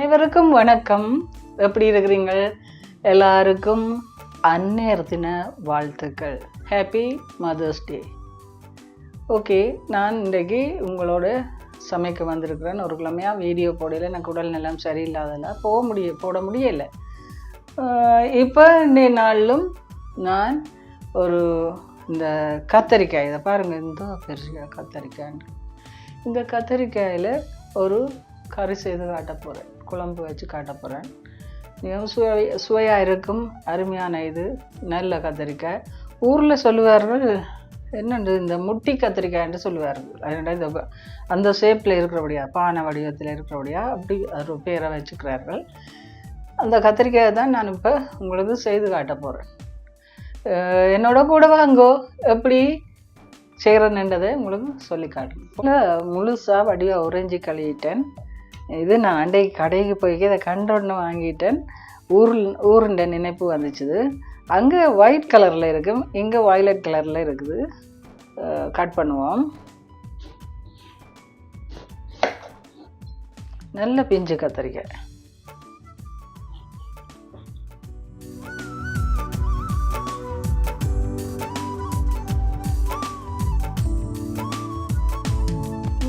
அனைவருக்கும் வணக்கம். எப்படி இருக்கிறீங்க எல்லாருக்கும் அந்நேரத்தின வாழ்த்துக்கள். ஹாப்பி மதர்ஸ் டே ஓகே நான் இன்றைக்கு உங்களோட சமைக்க வந்திருக்கிறேன். ஒரு கிழமையாக வீடியோ போடல. எனக்கு உடல் நலம் சரியில்லாதனால போக முடிய போட முடியலை. இப்போ இன்றைய நாளிலும் நான் ஒரு இந்த கத்தரிக்காய் இதை பாருங்கள் இந்த பெருசு கத்தரிக்காய் இந்த கத்தரிக்காயில் ஒரு கறி செய்து காட்ட போகிறேன் குழம்பு வச்சு காட்ட போகிறேன் மிகவும் சுவை சுவையாக இருக்கும். அருமையான இது. நல்ல கத்திரிக்காய். ஊரில் சொல்லுவார்கள் என்னண்டு இந்த முட்டி கத்திரிக்காய்ன்னு சொல்லுவார்கள். அதனால் இந்த அந்த ஷேப்பில் இருக்கிறபடியா பானை வடிவத்தில் இருக்கிறபடியா அப்படி ஒரு பேரை வச்சுக்கிறார்கள். அந்த கத்திரிக்காயை தான் நான் இப்போ உங்களுக்கு செய்து காட்ட போகிறேன் என்னோட கூட வாங்கோ எப்படி செய்கிறேன்ன்றதை உங்களுக்கு சொல்லி காட்டுறேன். முழுசாக வடிவாக உறைஞ்சி கழுவிட்டேன். இது நான் அன்றைக்கு கடைக்கு போய் இதை கண்டொன்னு வாங்கிட்டேன். ஊரில் ஊருண்ட நினைப்பு வந்துச்சுது. அங்கே ஒயிட் கலரில் இருக்கும். இங்கே வயலட் கலரில் இருக்குது. கட் பண்ணுவோம். நல்ல பிஞ்சு கத்திரிக்காய்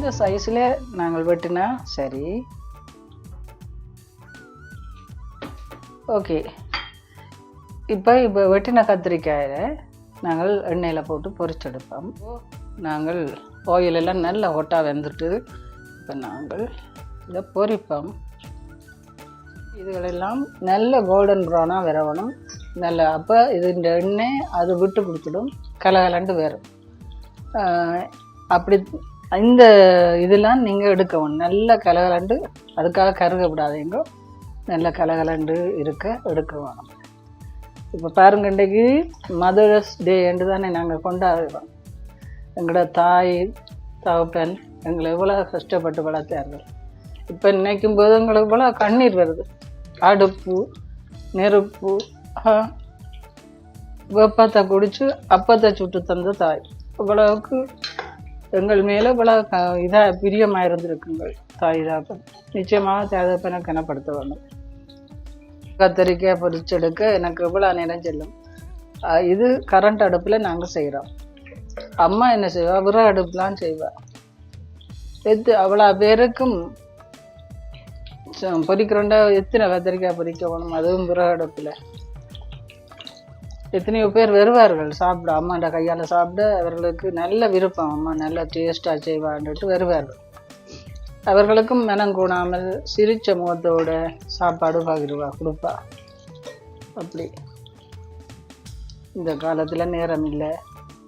இந்த சைஸில் நாங்கள் வெட்டினா சரி. ஓகே இப்போ இப்போ வெட்டின கத்திரிக்காயை நாங்கள் எண்ணெயில் போட்டு பொறிச்செடுப்போம் நாங்கள் oil எல்லாம் நல்ல ஹொட்டாக வெந்துட்டு இப்போ நாங்கள் இதை பொரிப்போம். இதுகளெல்லாம் நல்ல கோல்டன் ப்ரௌனாக விரவணும். நல்ல அப்போ இது இந்த எண்ணெய் அது விட்டு கொடுத்துடும். கலகலண்டு வரும். அப்படி இந்த இதெல்லாம் நீங்கள் எடுக்கணும் நல்ல கலகலண்டு அதுக்காக கருக விடாதீங்க நல்ல கலகலண்டு இருக்க எடுக்க வேணும் இப்போ பாருங்க இன்றைக்கு மதர்ஸ் டே என்று தானே நாங்கள் கொண்டாடுறோம். எங்களோட தாய் தகப்பன் எங்களை எவ்வளோ கஷ்டப்பட்டு வளர்த்தார்கள். இப்போ நினைக்கும் போது எங்களுக்கு இவ்வளோ கண்ணீர் வருது. அடுப்பு நெருப்பு வெப்பத்தை குடித்து அப்பத்தை சுட்டு தந்த தாய். இவ்வளவுக்கு எங்கள் மேலே இவ்வளோ இதாக பிரியமாக இருந்திருக்குங்கள் தாய் தாப்பன் நிச்சயமாக தேதப்பனை கனப்படுத்த வேண்டும் கத்தரிக்காய் பொரிச்செடுக்க எனக்கு இவ்வளோ நேரம் செல்லும். இது கரண்ட் அடுப்பில் நாங்கள் செய்கிறோம் அம்மா என்ன செய்வா? விறகு அடுப்புலாம் செய்வா. எத்து அவ்வளோ பேருக்கும் ச- எத்தனை கத்திரிக்காய் பொறிக்க வேணும் அதுவும் விறகு அடுப்பில். எத்தனையோ பேர் வருவார்கள். சாப்பிட அம்மாண்ட கையால் சாப்பிட அவர்களுக்கு நல்ல விருப்பம். அம்மா நல்ல டேஸ்ட்டாக செய்வான்ட்டு வருவார்கள். அவர்களுக்கும் மனம் கூடாமல் சிரிச்ச முகத்தோட சாப்பாடு பகிர்வா கொடுப்பா. அப்படி. இந்த காலத்தில் நேரம் இல்லை.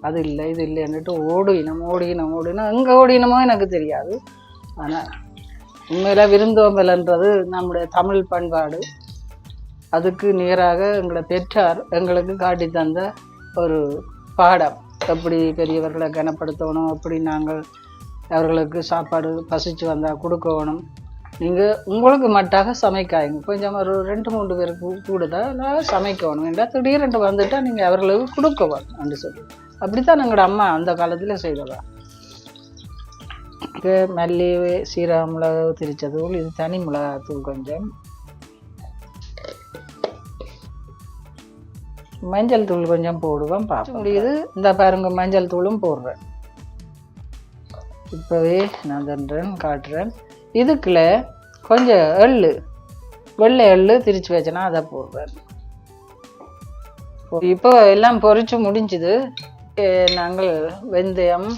அது இல்லை இது இல்லைன்னுட்டு ஓடினம் ஓடினம் ஓடினோம். எங்கே ஓடினமோ எனக்கு தெரியாது. ஆனால் உண்மையில் விருந்தோம்பல்ன்றது நம்முடைய தமிழ் பண்பாடு. அதுக்கு நேராக எங்களை பெற்றார். எங்களுக்கு காட்டி தந்த ஒரு பாடம். எப்படி பெரியவர்களை கனப்படுத்தணும் எப்படி நாங்கள் அவர்களுக்கு சாப்பாடு பசிச்சு வந்தால் கொடுக்கணும். நீங்கள் உங்களுக்கு மட்டாக சமைக்காய்ங்க கொஞ்சம் ஒரு ரெண்டு மூணு பேருக்கு கூடுதலாக சமைக்கணும். என்றால் திடீரென்று வந்துட்டால் நீங்கள் அவர்களுக்கு கொடுக்கணும். என்று சொல்லி அப்படித்தான் எங்களோட அம்மா அந்த காலத்தில் செய்தவா. மல்லி சீரக மிளகு திரிச்சதூள் இது தனி மிளகாத்தூள் கொஞ்சம். மஞ்சள் தூள் கொஞ்சம் போடுவேன் பார்ப்போம். முடியுது இந்த பாருங்க மஞ்சள் தூளும் போடுறேன். இப்போவே நான் தண்டுறேன் காட்டுறேன். இதுக்குள்ள கொஞ்சம் எள்ளு வெள்ளை எள்ளு திரிச்சு வச்சேன்னா அதை போடுறேன். இப்போ எல்லாம் பொரிச்சு முடிஞ்சுது. நாங்கள் வெந்தயம்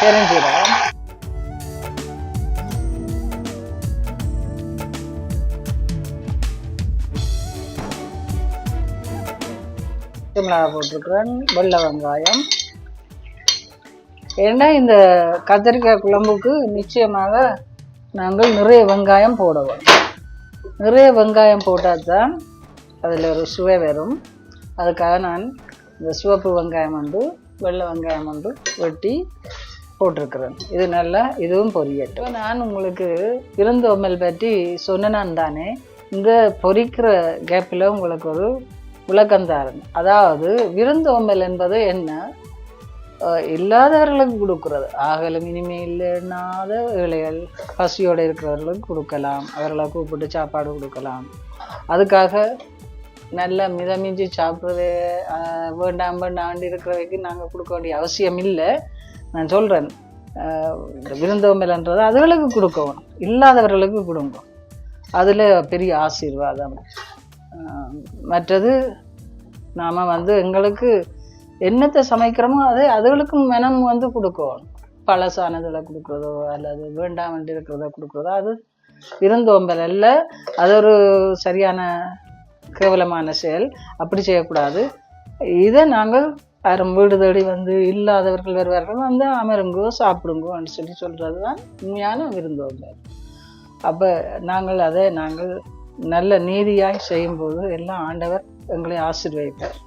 பெருஞ்சீரகம் மிளகா போட்டிருக்கிறேன் வெள்ளை வெங்காயம். ஏன்னா இந்த கத்திரிக்காய் குழம்புக்கு நிச்சயமாக நாங்கள் நிறைய வெங்காயம் போடுவோம். நிறைய வெங்காயம் போட்டால் தான் அதில் ஒரு சுவை வரும். அதுக்காக நான் இந்த சிவப்பு வெங்காயம் வந்து வெள்ளை வெங்காயம் வந்து வெட்டி போட்டிருக்கிறேன். இது நல்லா இதுவும் பொரியட்டும். நான் உங்களுக்கு இருந்தோமல் பற்றி சொன்னேன் தானே இந்த பொரிக்கிற கேப்பில் உங்களுக்கு ஒரு விளக்கந்தாரன் அதாவது விருந்தோம்பல் என்பது என்ன? இல்லாதவர்களுக்கு கொடுக்கறது. ஆகலும் இனிமே இல்லைன்னாத ஏழைகள் பசியோடு இருக்கிறவர்களுக்கு கொடுக்கலாம். அவர்களை கூப்பிட்டு சாப்பாடு கொடுக்கலாம். அதுக்காக நல்ல மிதமிஞ்சி சாப்பிட்றது வேண்டாம் வேண்டாண்டு இருக்கிறவைக்கு நாங்கள் கொடுக்க வேண்டிய அவசியம் இல்லை. நான் சொல்கிறேன் இந்த விருந்தோம்பல்ன்றது அதுகளுக்கு கொடுக்கவும் இல்லாதவர்களுக்கு கொடுங்க. அதில் பெரிய ஆசீர்வாதம். மற்றது நாம் வந்து எங்களுக்கு என்னத்தை சமைக்கிறோமோ அது அதுகளுக்கும் மெனம் வந்து கொடுக்கும். பழசானதில் கொடுக்குறதோ அல்லது வேண்டாம் இருக்கிறத கொடுக்குறதோ அது விருந்தோம்பல் அல்ல. அது ஒரு சரியான கேவலமான செயல். அப்படி செய்யக்கூடாது. இதை நாங்கள் யாரும் வீடு தேடி வந்து இல்லாதவர்கள் வருவார்கள். வந்து அமருங்கோ சாப்பிடுங்கோன்னு சொல்லி சொல்கிறது தான் உண்மையான விருந்தோம்பல். அப்போ நாங்கள் அதை நாங்கள் நல்ல நீதியாய் செய்யும்போது எல்லாம் ஆண்டவர் எங்களை ஆசீர்வதிப்பார்.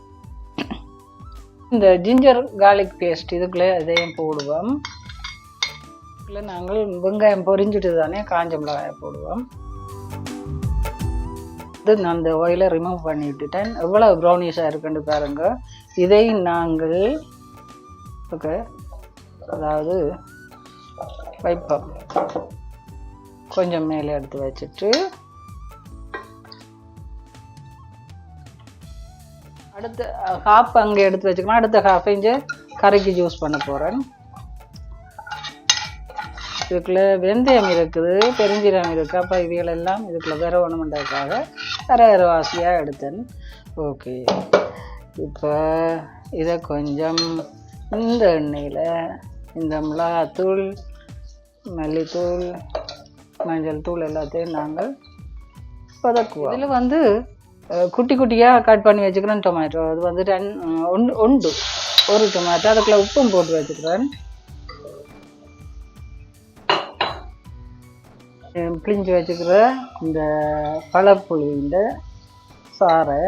இந்த ஜிஞ்சர் கார்லிக் பேஸ்ட் இதுக்குள்ளே இதையும் போடுவோம். இல்லை நாங்கள் வெங்காயம் பொரிஞ்சிட்டு தானே காஞ்ச மிளகாயை போடுவோம். இது நான் அந்த ஆயிலை ரிமூவ் பண்ணி விட்டுட்டேன். எவ்வளோ ப்ரௌனிஷாக இருக்குன்னு பாருங்க. இதை நாங்கள் ஓகே அதாவது வைப்போம். கொஞ்சம் மேலே எடுத்து வச்சுட்டு அடுத்த ஹாஃப் அங்கே எடுத்து வச்சுக்கலாம் அடுத்த ஹாஃப் இஞ்சு கறிக்கு ஜூஸ் பண்ண போகிறேன் இதுக்குள்ளே வெந்தயம் இருக்குது பெருஞ்சீரம் இருக்குது அப்போ இவைகளெல்லாம் இதுக்குள்ளே வேற ஒன்றுமன்றதுக்காக வேற வேறு வாசியாக எடுத்தேன். ஓகே இப்போ இதை கொஞ்சம் இந்த எண்ணெயில் இந்த மிளகாத்தூள் மல்லித்தூள் மஞ்சள் தூள் எல்லாத்தையும் நாங்கள் பதக்குவோம். இதில் வந்து குட்டி குட்டியாக கட் பண்ணி வச்சுக்கிறேன் டொமேட்டோ அது வந்து ரெண் ஒன்று உண்டு ஒரு டொமேட்டோ அதுக்குள்ள உப்பும் போட்டு வச்சுக்கிறேன். பிழிஞ்சு வச்சுக்கிற இந்த பழப்புளிஇந்த சாறை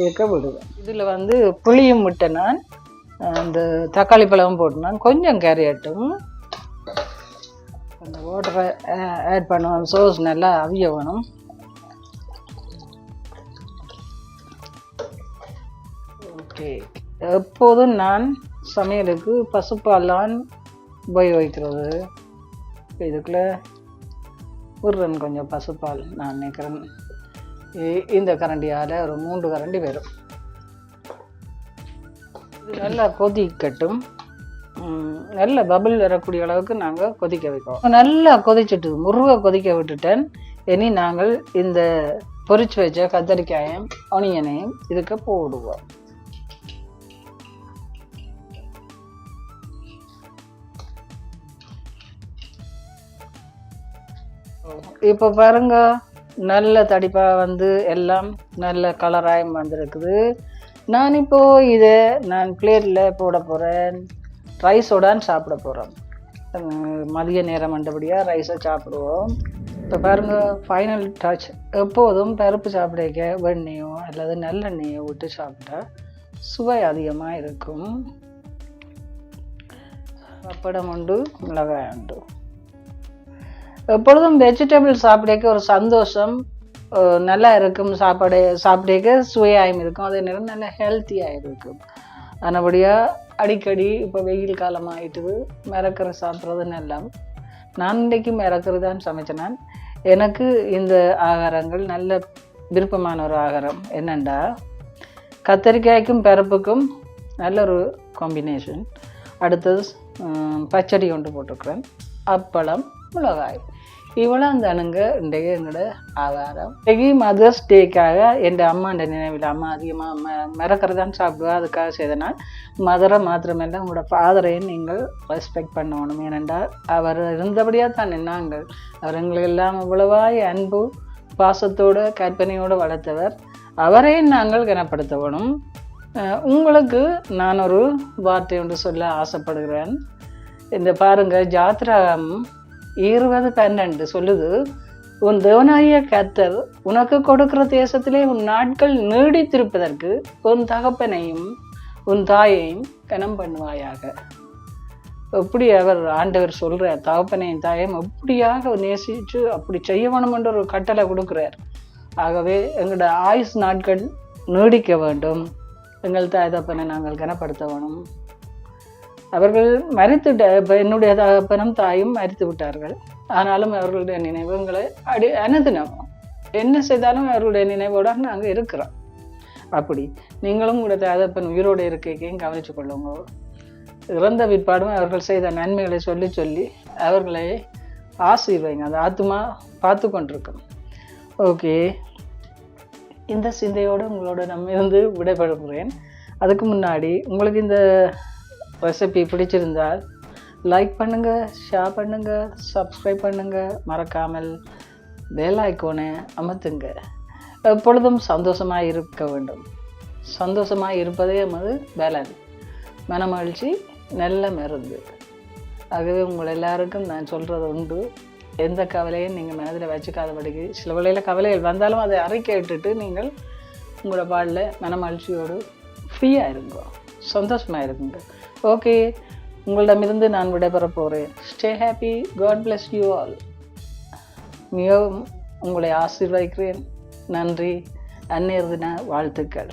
இருக்க விடுவேன். இதில் வந்து புளியும் விட்ட நான் இந்த தக்காளி பழமும் போட்டு நான் கொஞ்சம் கேரட்டும் அந்த வாட்டரை ஆட் பண்ணுவோம் சோஸ் நல்லா அவிய வேணும். ஓகே. எப்போதும் நான் சமையலுக்கு பசுப்பாலான் உபயோகிக்கிறது. இதுக்குள்ளே விடுறேன் கொஞ்சம் பசுப்பால். நான் நினைக்கிறேன். இந்த கரண்டியால் ஒரு மூன்று கரண்டி வரும். இது நல்லா கொதிக்கட்டும். நல்ல பபிள் வரக்கூடிய அளவுக்கு நாங்கள் கொதிக்க வைக்கிறோம் நல்லா கொதிச்சுட்டு முருகை கொதிக்க விட்டுட்டேன். இனி நாங்கள் இந்த பொரிச்சு வச்ச கத்தரிக்காயும் ஒனியனையும் இதுக்கு போடுவோம். இப்போ பாருங்க நல்ல தடிப்பா வந்து எல்லாம் நல்ல கலராயும் வந்திருக்குது. நான் இப்போ இதை நான் பிளேட்டில் போட போகிறேன் ரைஸோடான் சாப்பிட போகிறேன் மதிய நேரம் மண்டபடியாக ரைஸை சாப்பிடுவோம். இப்போ பாருங்க ஃபைனல் டச் எப்போதும் பருப்பு சாப்பிட வெண்ணெயோ அல்லது நல்லெண்ணெயோ விட்டு சாப்பிட்டா சுவை அதிகமாக இருக்கும். பப்படம் உண்டு மிளகாய் உண்டு எப்பொழுதும் வெஜிடபிள் சாப்பிடக்க ஒரு சந்தோஷம் நல்லா இருக்கும் சாப்பாடு சாப்பிடக்க சுவையாயும் இருக்கும். அதே நேரம் நல்ல ஹெல்த்தியாக இருக்கும். ஆனபடியாக அடிக்கடி இப்போ வெயில் காலம் ஆயிட்டுது மிரக்கரை சாப்பிட்றது நல்லா நான் இன்றைக்கு மிரக்கரை தான் சமைச்சேன் நான். எனக்கு இந்த ஆகாரங்கள் நல்ல விருப்பமான ஒரு ஆகாரம் என்னண்டா? கத்தரிக்காய்க்கும் பருப்புக்கும் நல்ல ஒரு காம்பினேஷன் அடுத்தது பச்சடி கொண்டு போட்டிருக்கிறேன் அப்பளம் மிளகாய். இவ்வளோ தானுங்க இன்றைக்கு எங்களோட ஆதாரம். இன்றைக்கு மதர்ஸ் டேக்காக என் அம்மாண்ட நினைவில் அம்மா அதிகமாக ம மிரக்கரை சாப்பிடுவா. அதுக்காக செய்தனால் மதரை மாத்திரமல்ல உங்களோட ஃபாதரையும் நீங்கள் ரெஸ்பெக்ட் பண்ணணும். ஏனென்றால் அவர் இருந்தபடியாக தான் நின்னாங்கள் அவர் எங்களுக்கு எல்லாம் இவ்வளவாய் அன்பு பாசத்தோடு கற்பனையோடு வளர்த்தவர். அவரையும் நாங்கள் கனப்படுத்தணும் உங்களுக்கு நான் ஒரு வார்த்தை ஒன்று சொல்ல ஆசைப்படுகிறேன். இந்த பாருங்கள் ஜாத்ரா இருபது பன்னெண்டு சொல்லுது உன் தேவனாகிய கர்த்தர் உனக்கு கொடுக்கிற தேசத்திலே உன் நாட்கள் நீடித்திருப்பதற்கு உன் தகப்பனையும் உன் தாயையும் கனம் பண்ணுவாயாக. எப்படி அவர் ஆண்டவர் சொல்கிறார் தகப்பனையும் தாயையும் எப்படியாக நேசிச்சு அப்படி செய்ய வேணுமென்ற ஒரு கட்டளை கொடுக்குறார். ஆகவே எங்களோட ஆயுஸ் நாட்கள் நீடிக்க வேண்டும். எங்கள் தாய் தப்பனை நாங்கள் கனப்படுத்த வேணும் அவர்கள் மறித்துட்ட இப்போ என்னுடைய தகப்பனும் தாயும் மறித்து விட்டார்கள். ஆனாலும் அவர்களுடைய நினைவுகளை அடி அனுதினம் என்ன செய்தாலும் அவர்களுடைய நினைவோட நாங்கள் இருக்கிறோம். அப்படி நீங்களும் கூட தகப்பன் உயிரோடு இருக்கையும் கவனித்து கொள்ளுங்க. இறந்த பிற்பாடும் அவர்கள் செய்த நன்மைகளை சொல்லி சொல்லி அவர்களை ஆசீர்வைங்க அந்த ஆத்மா பார்த்து கொண்டிருக்கும். ஓகே. இந்த சிந்தையோடு உங்களோட நம்ம இருந்து விடைபெறுகிறேன். அதுக்கு முன்னாடி உங்களுக்கு இந்த ரெசிபி பிடிச்சிருந்தால் லைக் பண்ணுங்கள் ஷேர் பண்ணுங்கள் சப்ஸ்கிரைப் பண்ணுங்கள் மறக்காமல் பெல் ஐக்கோனை அமர்த்துங்க. எப்பொழுதும் சந்தோஷமாக இருக்க வேண்டும். சந்தோஷமாக இருப்பதே நமது வேலை மனமகிழ்ச்சி நல்ல மருந்து. ஆகவே உங்கள் எல்லாருக்கும் நான் சொல்கிறது உண்டு. எந்த கவலையும் நீங்கள் மனதில் வச்சுக்காதபடிக்கு சில வேளையில் கவலைகள் வந்தாலும் அதை அறிக்கை விட்டுட்டு நீங்கள் உங்களோட பாடல மனமகிழ்ச்சியோடு ஃப்ரீயாக இருங்க. சந்தோஷமாக இருங்க. ஓகே. உங்களிடமிருந்து நான் விடைபெற போகிறேன் stay happy God bless you all மிகவும் உங்களை ஆசீர்வதிக்கிறேன். நன்றி. அந்நேர் தின வாழ்த்துக்கள்.